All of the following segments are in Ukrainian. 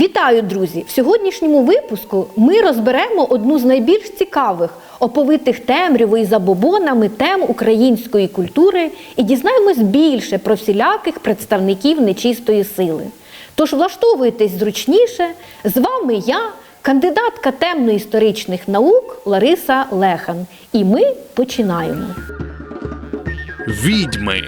Вітаю, друзі! В сьогоднішньому випуску ми розберемо одну з найбільш цікавих, оповитих темрявою і забобонами тем української культури і дізнаємось більше про всіляких представників нечистої сили. Тож влаштовуйтесь зручніше. З вами я, кандидатка темно-історичних наук Лариса Лехан. І ми починаємо. Відьми.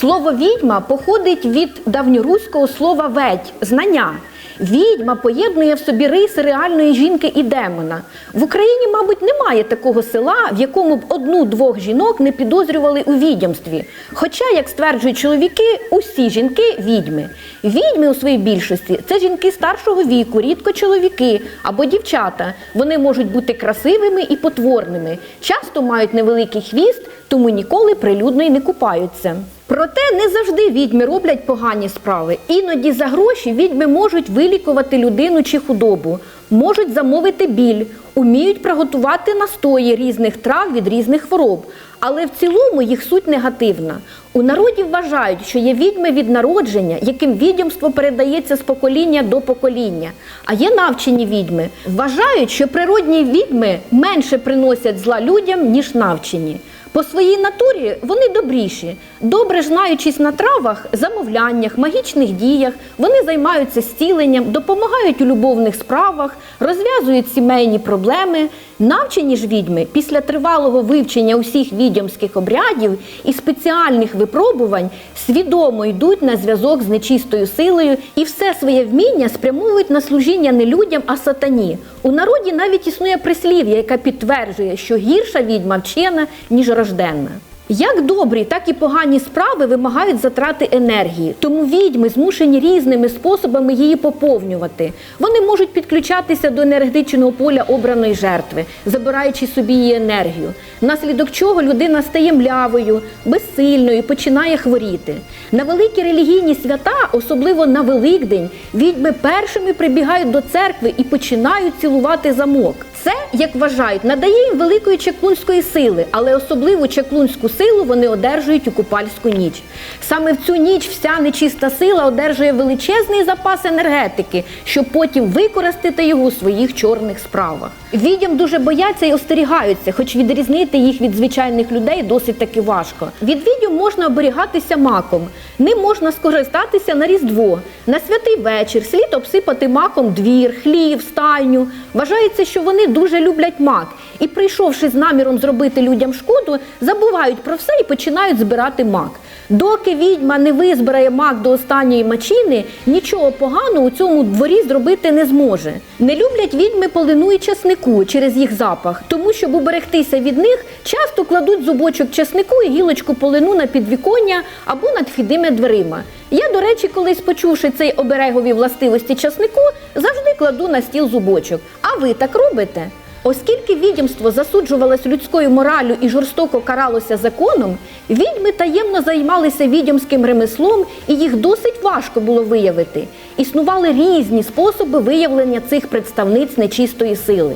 Слово відьма походить від давньоруського слова ведь знання. Відьма поєднує в собі риси реальної жінки і демона. В Україні, мабуть, немає такого села, в якому б одну-двох жінок не підозрювали у відьямстві. Хоча, як стверджують чоловіки, усі жінки відьми. Відьми у своїй більшості це жінки старшого віку, рідко чоловіки або дівчата. Вони можуть бути красивими і потворними, часто мають невеликий хвіст, тому ніколи прилюдно й не купаються. Проте не завжди відьми роблять погані справи. Іноді за гроші відьми можуть вилікувати людину чи худобу, можуть замовити біль, уміють приготувати настої різних трав від різних хвороб. Але в цілому їх суть негативна. У народі вважають, що є відьми від народження, яким відьомство передається з покоління до покоління. А є навчені відьми. Вважають, що природні відьми менше приносять зла людям, ніж навчені. По своїй натурі вони добріші. Добре знаючись на травах, замовляннях, магічних діях, вони займаються зціленням, допомагають у любовних справах, розв'язують сімейні проблеми. Навчені ж відьми після тривалого вивчення усіх відьомських обрядів і спеціальних випробувань свідомо йдуть на зв'язок з нечистою силою і все своє вміння спрямовують на служіння не людям, а сатані. У народі навіть існує прислів'я, яке підтверджує, що гірша відьма вчена, ніж рожденна. Як добрі, так і погані справи вимагають затрати енергії, тому відьми змушені різними способами її поповнювати. Вони можуть підключатися до енергетичного поля обраної жертви, забираючи собі її енергію, внаслідок чого людина стає млявою, безсильною, починає хворіти. На великі релігійні свята, особливо на Великдень, відьми першими прибігають до церкви і починають цілувати замок. Це, як вважають, надає їм великої чаклунської сили, але особливу чаклунську силу вони одержують у купальську ніч. Саме в цю ніч вся нечиста сила одержує величезний запас енергетики, щоб потім використати його у своїх чорних справах. Відьом дуже бояться і остерігаються, хоч відрізнити їх від звичайних людей досить таки важко. Від відьом можна оберігатися маком, ним можна скористатися на різдво. На святий вечір слід обсипати маком двір, хлів, стайню. Вважається, що вони дуже люблять мак, і, прийшовши з наміром зробити людям шкоду, забувають про все і починають збирати мак. Доки відьма не визбирає мак до останньої мачини, нічого поганого у цьому дворі зробити не зможе. Не люблять відьми полину і часнику через їх запах, тому щоб уберегтися від них, часто кладуть зубочок часнику і гілочку полину на підвіконня або над вхідними дверима. Я, до речі, колись почувши цей оберегові властивості часнику, завжди кладу на стіл зубочок. А ви так робите? Оскільки відьомство засуджувалось людською мораллю і жорстоко каралося законом, відьми таємно займалися відьомським ремеслом, і їх досить важко було виявити. Існували різні способи виявлення цих представниць нечистої сили.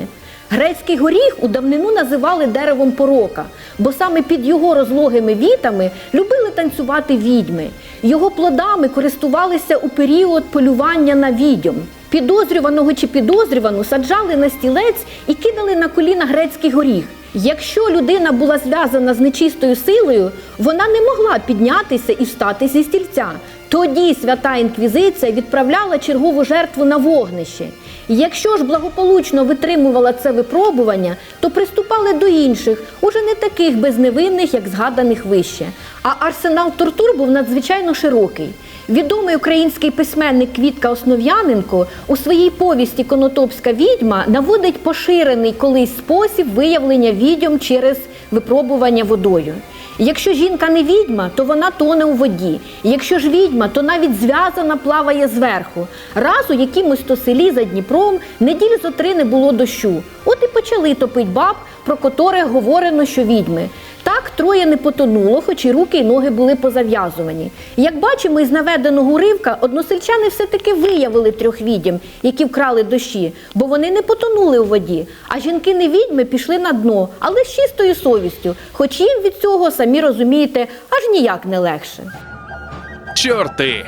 Грецький горіх у давнину називали деревом порока, бо саме під його розлогими вітами любили танцювати відьми. Його плодами користувалися у період полювання на відьом. Підозрюваного чи підозрювану саджали на стілець і кидали на коліна грецький горіх. Якщо людина була зв'язана з нечистою силою, вона не могла піднятися і встати зі стільця. Тоді свята інквізиція відправляла чергову жертву на вогнище. Якщо ж благополучно витримувала це випробування, то приступали до інших, уже не таких безневинних, як згаданих вище. А арсенал тортур був надзвичайно широкий. Відомий український письменник Квітка Основ'яненко у своїй повісті Конотопська відьма наводить поширений колись спосіб виявлення відьом через випробування водою. Якщо жінка не відьма, то вона тоне у воді. Якщо ж відьма, то навіть зв'язана плаває зверху. Раз у якимось то селі за Дніпром неділі зо три не було дощу. От і почали топить баб, про котрих говорено, що відьми. Так троє не потонуло, хоч і руки і ноги були позав'язувані. Як бачимо із наведеного уривка, односельчани все-таки виявили трьох відьм, які вкрали дощі, бо вони не потонули у воді. А жінки не відьми пішли на дно, але з чистою совістю, хоч їм від цього, самі розумієте, аж ніяк не легше. Чорти.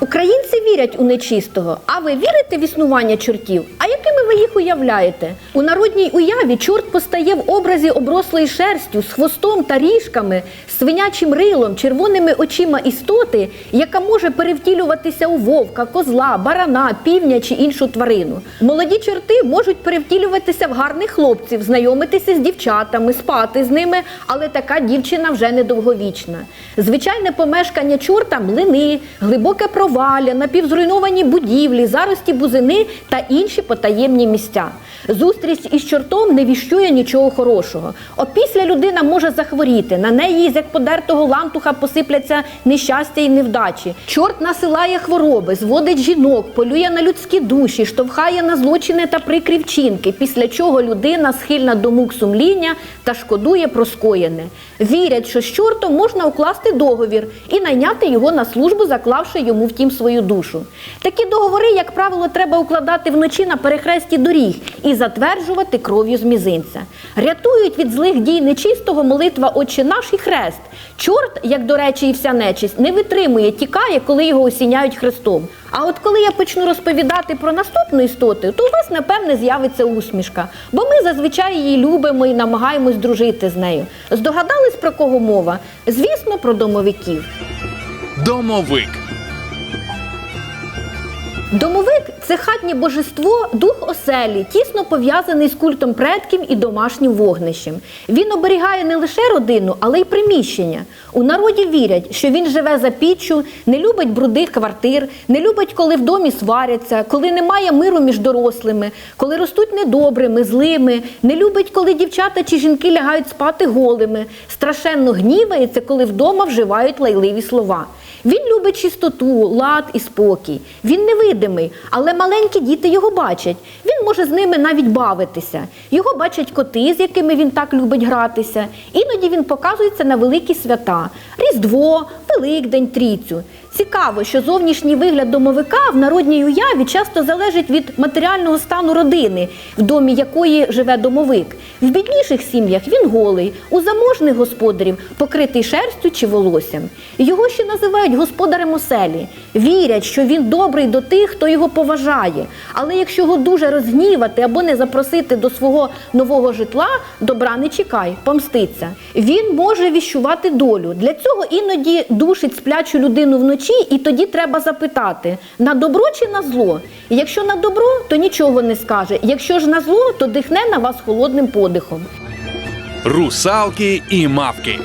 Українці вірять у нечистого. А ви вірите в існування чортів? А якими ви їх уявляєте? У народній уяві чорт постає в образі оброслої шерстю з хвостом та ріжками, свинячим рилом, червоними очима істоти, яка може перевтілюватися у вовка, козла, барана, півня чи іншу тварину. Молоді чорти можуть перевтілюватися в гарних хлопців, знайомитися з дівчатами, спати з ними, але така дівчина вже недовговічна. Звичайне помешкання чорта млини, глибоке провалля, напівзруйновані будівлі, зарості бузини та інші потаємні місця. Зустріч із чортом не віщує нічого хорошого. Опісля людина може захворіти. На неї з як подертого лантуха посипляться нещастя і невдачі. Чорт насилає хвороби, зводить жінок, полює на людські душі, штовхає на злочини та прикрі вчинки, після чого людина схильна до мук сумління та шкодує про скоєне. Вірять, що з чортом можна укласти договір і найняти його на службу, заклавши йому втім свою душу. Такі договори, як правило, треба укладати вночі на перехресті доріг і затверджувати кров'ю з мізинця. Рятують від злих дій нечистого молитва Отче наш і хрест. Чорт, як до речі, і вся нечисть, не витримує, тікає, коли його осіняють хрестом. А от коли я почну розповідати про наступну істоту, то у вас напевне з'явиться усмішка, бо ми зазвичай її любимо і намагаємось дружити з нею. Здогадались про кого мова? Звісно, про домовиків. Домовик. Домовик це хатнє божество, дух оселі, тісно пов'язаний з культом предків і домашнім вогнищем. Він оберігає не лише родину, але й приміщення. У народі вірять, що він живе за піччю, не любить брудих квартир, не любить, коли в домі сваряться, коли немає миру між дорослими, коли ростуть недобрими, злими, не любить, коли дівчата чи жінки лягають спати голими, страшенно гнівається, коли вдома вживають лайливі слова. Він любить чистоту, лад і спокій. Він невидимий, але маленькі діти його бачать. Він може з ними навіть бавитися. Його бачать коти, з якими він так любить гратися. Іноді він показується на великі свята: Різдво, Великдень, Трійцю. Цікаво, що зовнішній вигляд домовика в народній уяві часто залежить від матеріального стану родини, в домі якої живе домовик. В бідніших сім'ях він голий, у заможних господарів покритий шерстю чи волоссям. Його ще називають господарем оселі. Вірять, що він добрий до тих, хто його поважає. Але якщо його дуже розгнівати або не запросити до свого нового житла, добра не чекай, помститься. Він може віщувати долю. Для цього іноді душить сплячу людину вночі, і тоді треба запитати: на добро чи на зло? І якщо на добро, то нічого не скаже. Якщо ж на зло, то дихне на вас холодним подихом. Русалки і мавки.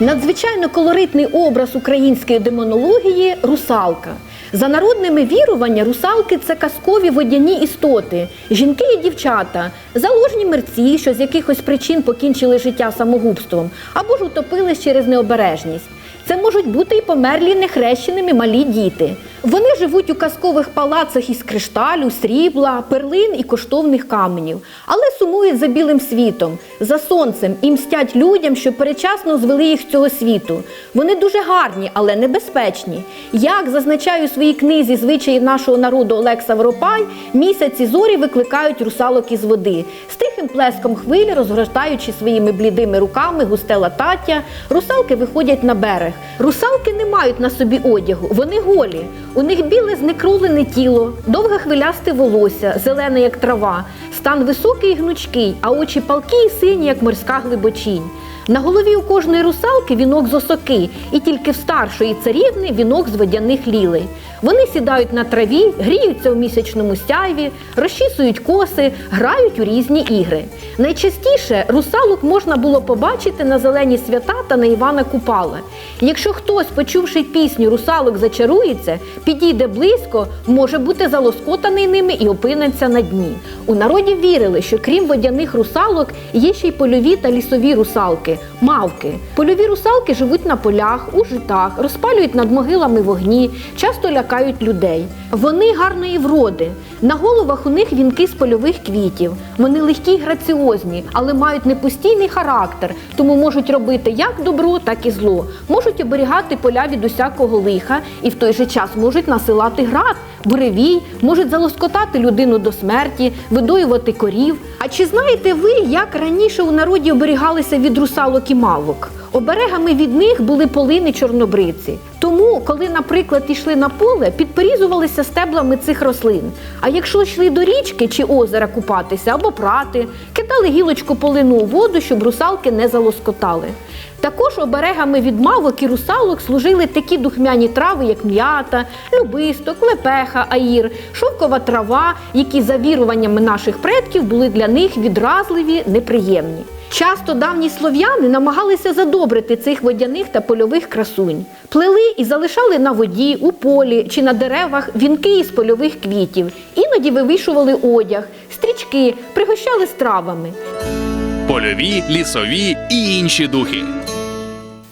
Надзвичайно колоритний образ української демонології русалка. За народними вірування, русалки це казкові водяні істоти, жінки і дівчата, заложні мерці, що з якихось причин покінчили життя самогубством, або ж утопились через необережність. Це можуть бути і померлі нехрещеними малі діти. Вони живуть у казкових палацах із кришталю, срібла, перлин і коштовних каменів, але сумують за білим світом, за сонцем і мстять людям, що перечасно звели їх з цього світу. Вони дуже гарні, але небезпечні. Як зазначає у своїй книзі звичаї нашого народу Олекса Воропай, місяці зорі викликають русалок із води. З тихим плеском хвилі, розгортаючи своїми блідими руками густе латаття, русалки виходять на берег. Русалки не мають на собі одягу, вони голі. У них біле знекрулене тіло, довге хвилясте волосся, зелене, як трава, стан високий і гнучкий, а очі палкі і сині, як морська глибочінь. На голові у кожної русалки вінок з осоки, і тільки в старшої царівни вінок з водяних лілей. Вони сідають на траві, гріються у місячному сяйві, розчісують коси, грають у різні ігри. Найчастіше русалок можна було побачити на зелені свята та на Івана Купала. Якщо хтось, почувши пісню русалок зачарується, підійде близько, може бути залоскотаний ними і опиниться на дні. У народі вірили, що крім водяних русалок є ще й польові та лісові русалки мавки. Польові русалки живуть на полях, у житах, розпалюють над могилами вогні, часто лякають людей. Вони гарної вроди. На головах у них вінки з польових квітів. Вони легкі й граціозні, але мають непостійний характер, тому можуть робити як добро, так і зло. Можуть оберігати поля від усякого лиха і в той же час можуть насилати град, буревій, можуть залоскотати людину до смерті, видоювати корів. А чи знаєте ви, як раніше у народі оберігалися від русалок? Русалок і мавок. Оберегами від них були полини чорнобриці. Тому, коли, наприклад, йшли на поле, підперізувалися стеблами цих рослин. А якщо йшли до річки чи озера купатися або прати, кидали гілочку полину у воду, щоб русалки не залоскотали. Також оберегами від мавок і русалок служили такі духмяні трави, як м'ята, любисток, лепеха, аїр, шовкова трава, які за віруваннями наших предків були для них відразливі, неприємні. Часто давні слов'яни намагалися задобрити цих водяних та польових красунь, плели і залишали на воді, у полі чи на деревах вінки із польових квітів, іноді вивішували одяг, стрічки, пригощали стравами. Польові, лісові і інші духи.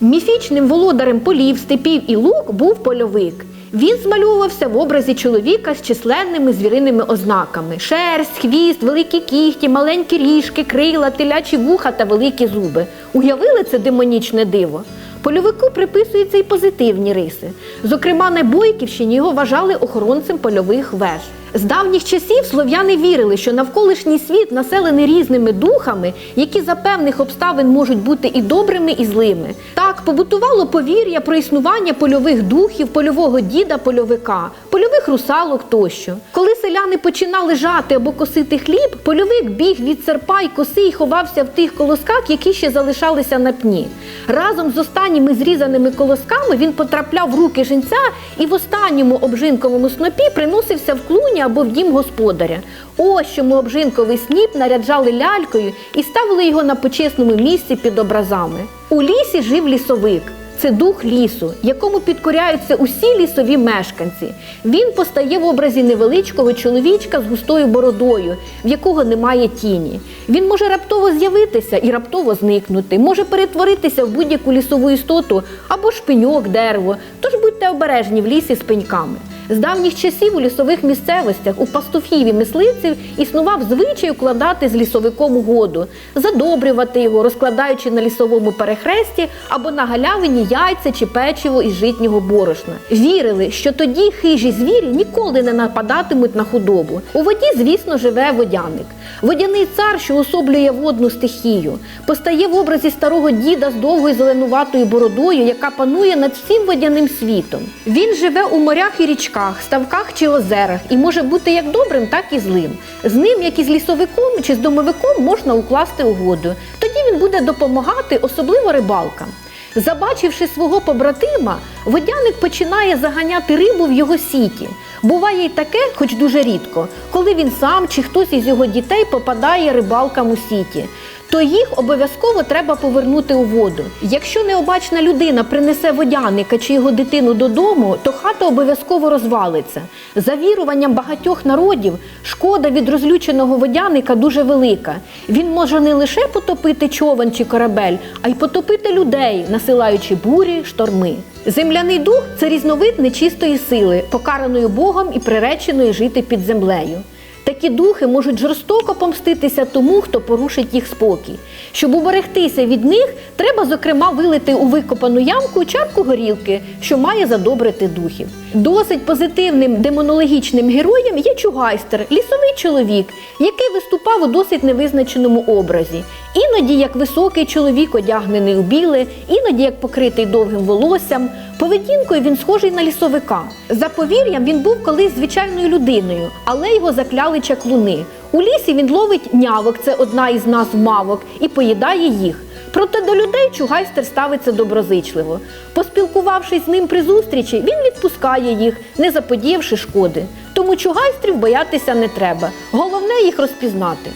Міфічним володарем полів, степів і лук був польовик. Він змальовувався в образі чоловіка з численними звіриними ознаками: шерсть, хвіст, великі кігті, маленькі ріжки, крила, телячі вуха та великі зуби. Уявили це демонічне диво? Польовику приписуються й позитивні риси. Зокрема, на Бойківщині його вважали охоронцем польових веж. З давніх часів слов'яни вірили, що навколишній світ населений різними духами, які за певних обставин можуть бути і добрими, і злими. Так побутувало повір'я про існування польових духів, польового діда, польовика, польових русалок тощо. Коли селяни починали жати або косити хліб, польовик біг від серпа й коси й ховався в тих колосках, які ще залишалися на пні. Разом з останніми зрізаними колосками він потрапляв в руки жінця і в останньому обжинковому снопі приносився в клуні або в дім господаря. Ось чому обжинковий сніп наряджали лялькою і ставили його на почесному місці під образами. У лісі жив лісовик. Це дух лісу, якому підкоряються усі лісові мешканці. Він постає в образі невеличкого чоловічка з густою бородою, в якого немає тіні. Він може раптово з'явитися і раптово зникнути, може перетворитися в будь-яку лісову істоту або ж пеньок, дерево. Тож будьте обережні в лісі з пеньками. З давніх часів у лісових місцевостях у пастухів і мисливців існував звичай укладати з лісовиком угоду, задобрювати його, розкладаючи на лісовому перехресті або на галявині яйця чи печиво із житнього борошна. Вірили, що тоді хижі звірі ніколи не нападатимуть на худобу. У воді, звісно, живе водяник. Водяний цар, що особлює водну стихію, постає в образі старого діда з довгою зеленуватою бородою, яка панує над всім водяним світом. Він живе у морях і річках, ставках чи озерах і може бути як добрим, так і злим. З ним, як і з лісовиком чи з домовиком, можна укласти угоду. Тоді він буде допомагати, особливо рибалкам. Забачивши свого побратима, водяник починає заганяти рибу в його сіті. Буває й таке, хоч дуже рідко, коли він сам чи хтось із його дітей попадає рибалкам у сіті. То їх обов'язково треба повернути у воду. Якщо необачна людина принесе водяника чи його дитину додому, то хата обов'язково розвалиться. За віруванням багатьох народів, шкода від розлюченого водяника дуже велика. Він може не лише потопити човен чи корабель, а й потопити людей, насилаючи бурі, шторми. Земляний дух це різновид нечистої сили, покараної Богом і приреченої жити під землею. Такі духи можуть жорстоко помститися тому, хто порушить їх спокій. Щоб уберегтися від них, треба, зокрема, вилити у викопану ямку чарку горілки, що має задобрити духів. Досить позитивним демонологічним героєм є чугайстер, лісовий чоловік, який виступав у досить невизначеному образі. Іноді як високий чоловік, одягнений у біле, іноді як покритий довгим волоссям. Поведінкою він схожий на лісовика. За повір'ям він був колись звичайною людиною, але його закляли чаклуни. У лісі він ловить нявок, це одна із назв мавок, і поїдає їх. Проте до людей чугайстер ставиться доброзичливо. Поспілкувавшись з ним при зустрічі, він відпускає їх, не заподіявши шкоди. Тому чугайстрів боятися не треба. Головне їх розпізнати.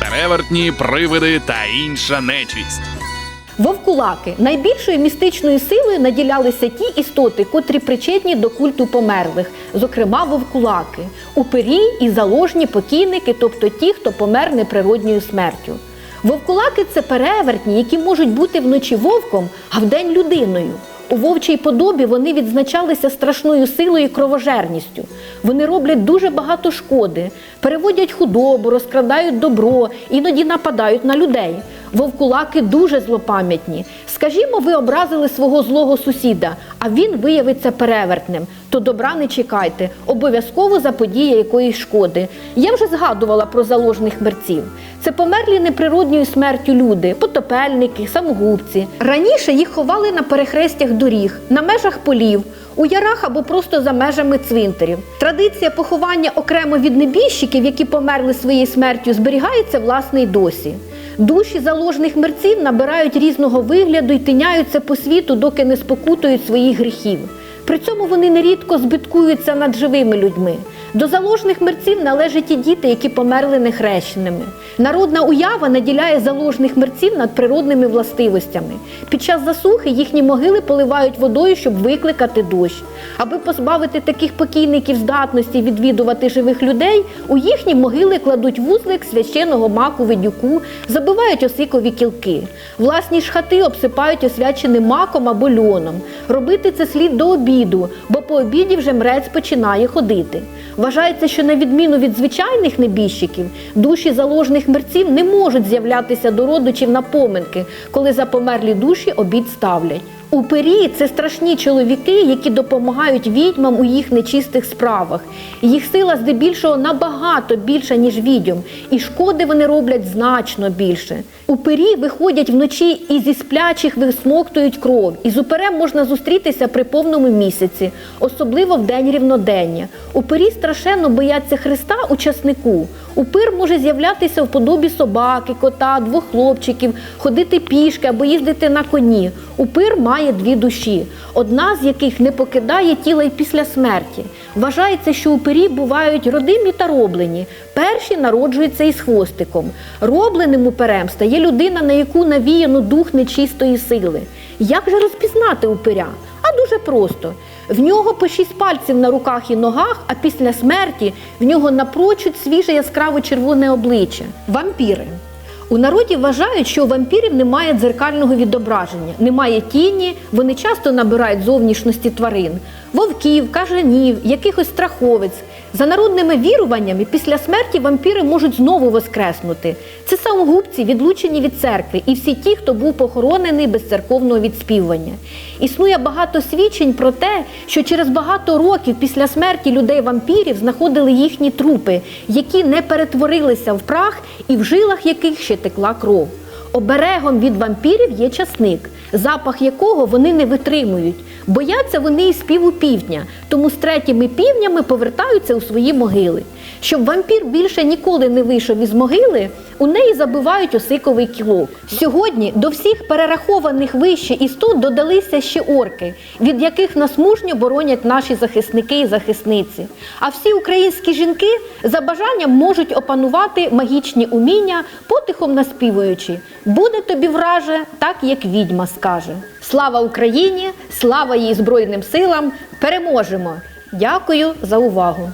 Перевертні, привиди та інша нечість. Вовкулаки найбільшою містичною силою наділялися ті істоти, котрі причетні до культу померлих, зокрема вовкулаки, упирі і заложні покійники, тобто ті, хто помер неприродньою смертю. Вовкулаки це перевертні, які можуть бути вночі вовком, а вдень людиною. У вовчій подобі вони відзначалися страшною силою і кровожерністю. Вони роблять дуже багато шкоди, переводять худобу, розкрадають добро, іноді нападають на людей. Вовкулаки дуже злопам'ятні. Скажімо, ви образили свого злого сусіда, а він виявиться перевертним. То добра не чекайте, обов'язково заподіє якоїсь шкоди. Я вже згадувала про заложних мерців. Це померлі неприродньою смертю люди, потопельники, самогубці. Раніше їх ховали на перехрестях доріг, на межах полів, у ярах або просто за межами цвинтарів. Традиція поховання окремо від небіжчиків, які померли своєю смертю, зберігається власне й досі. Душі заложних мерців набирають різного вигляду і тиняються по світу, доки не спокутують своїх гріхів. При цьому вони нерідко збиткуються над живими людьми. До заложних мерців належать і діти, які померли нехрещеними. Народна уява наділяє заложних мерців над природними властивостями. Під час засухи їхні могили поливають водою, щоб викликати дощ. Аби позбавити таких покійників здатності відвідувати живих людей, у їхні могили кладуть вузлик священого маку видюку, забивають осикові кілки. Власні ж хати обсипають освяченим маком або льоном. Робити це слід до обіду, бо по обіді вже мрець починає ходити. Вважається, що на відміну від звичайних небіжчиків, душі заложних мерців не можуть з'являтися до родичів на поминки, коли за померлі душі обід ставлять. Упирі це страшні чоловіки, які допомагають відьмам у їх нечистих справах. Їх сила здебільшого набагато більша, ніж відьом, і шкоди вони роблять значно більше. Упирі виходять вночі і зі сплячих висмоктують кров. І з уперем можна зустрітися при повному місяці, особливо в день рівнодення. Упирі страшенно бояться Христа у часнику. Упир може з'являтися в подобі собаки, кота, двох хлопчиків, ходити пішки або їздити на коні. Упир має дві душі, одна з яких не покидає тіла й після смерті. Вважається, що упирі бувають родимі та роблені. Перші народжуються із хвостиком. Робленим уперем стає людина, на яку навіяно дух нечистої сили. Як же розпізнати упиря? А дуже просто. В нього по шість пальців на руках і ногах, а після смерті в нього напрочуд свіже яскраво червоне обличчя. Вампіри. У народі вважають, що у вампірів немає дзеркального відображення, немає тіні, вони часто набирають зовнішності тварин, вовків, кажанів, якихось страховиць. За народними віруваннями, після смерті вампіри можуть знову воскреснути. Це самогубці, відлучені від церкви, і всі ті, хто був похоронений без церковного відспівання. Існує багато свідчень про те, що через багато років після смерті людей-вампірів знаходили їхні трупи, які не перетворилися в прах і в жилах яких ще текла кров. Оберегом від вампірів є часник, запах якого вони не витримують. Бояться вони і співу півдня, тому з третіми півнями повертаються у свої могили. Щоб вампір більше ніколи не вийшов із могили, у неї забивають осиковий кілок. Сьогодні до всіх перерахованих вище істот додалися ще орки, від яких нас мужньо боронять наші захисники і захисниці. А всі українські жінки за бажанням можуть опанувати магічні уміння, потихом наспівуючи. Буде тобі враже, так як відьма скаже. Слава Україні! Слава її Збройним силам! Переможемо! Дякую за увагу!